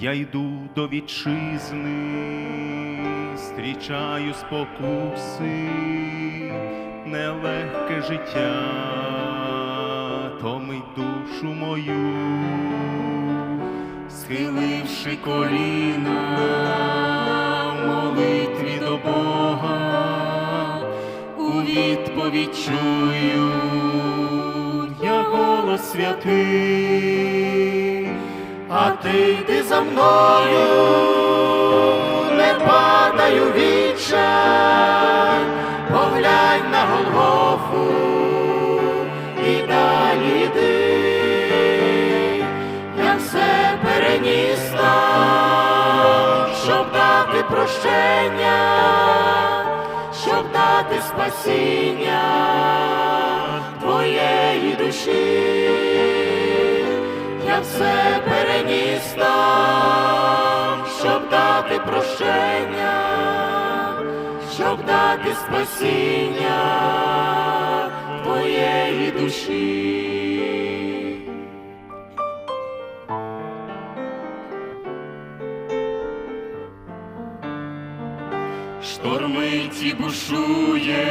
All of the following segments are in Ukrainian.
Я йду до вітчизни, зустрічаю спокуси, нелегке життя, томить душу мою, схиливши коліна в молитві до Бога, у відповідь чую я голос святий, а ти йди за мною, не падаю відчай, поглянь на Голгофу і далі йди, я все переніс там, щоб дати прощення, щоб дати спасіння твоєї душі, я все переніс там, щоб дати прощення, щоб дати спасіння твоєї душі. Штормить і бушує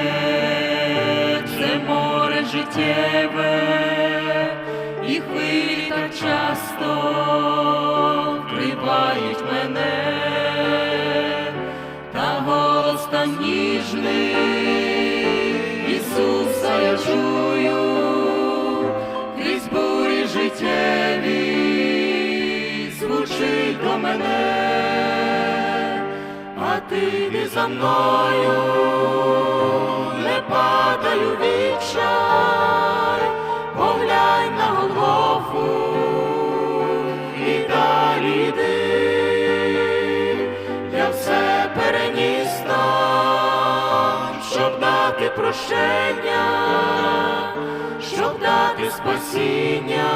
це море життєве, і хвилі часто вкривають мене, та голос там ніжний, Ісуса я чую, крізь бурі життєві звучить до мене. А ти йди за мною, прощення, щоб дати спасіння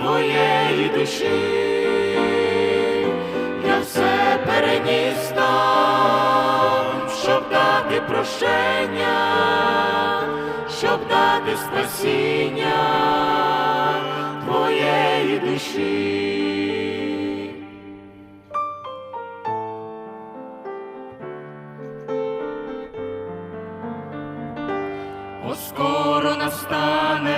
твоєї душі. Я все переніс там, щоб дати прощення, щоб дати спасіння О, скоро настане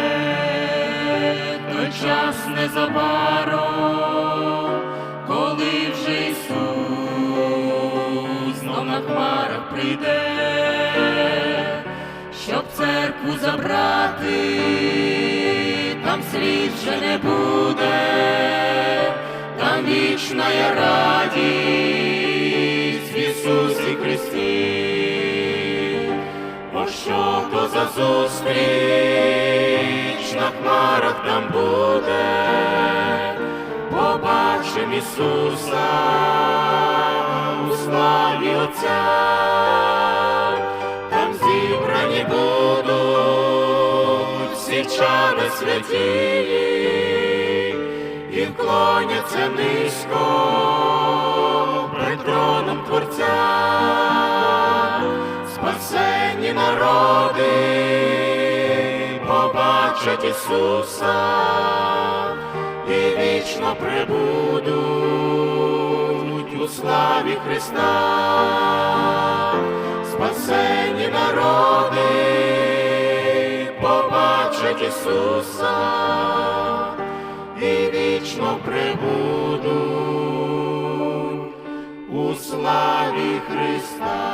той час незабаром, коли вже Ісус знов на хмарах прийде, щоб церкву забрати, там слід вже не буде, там вічна є радість за зустріч на хмарах там буде, побачим Ісуса у славі Отця, там зібрані будуть всі чада святі, і вклоняться низько перед троном Творця. Спасені народи побачать Ісуса і вічно прибудуть у славі Христа, спасені народи, побачать Ісуса і вічно прибудуть у славі Христа.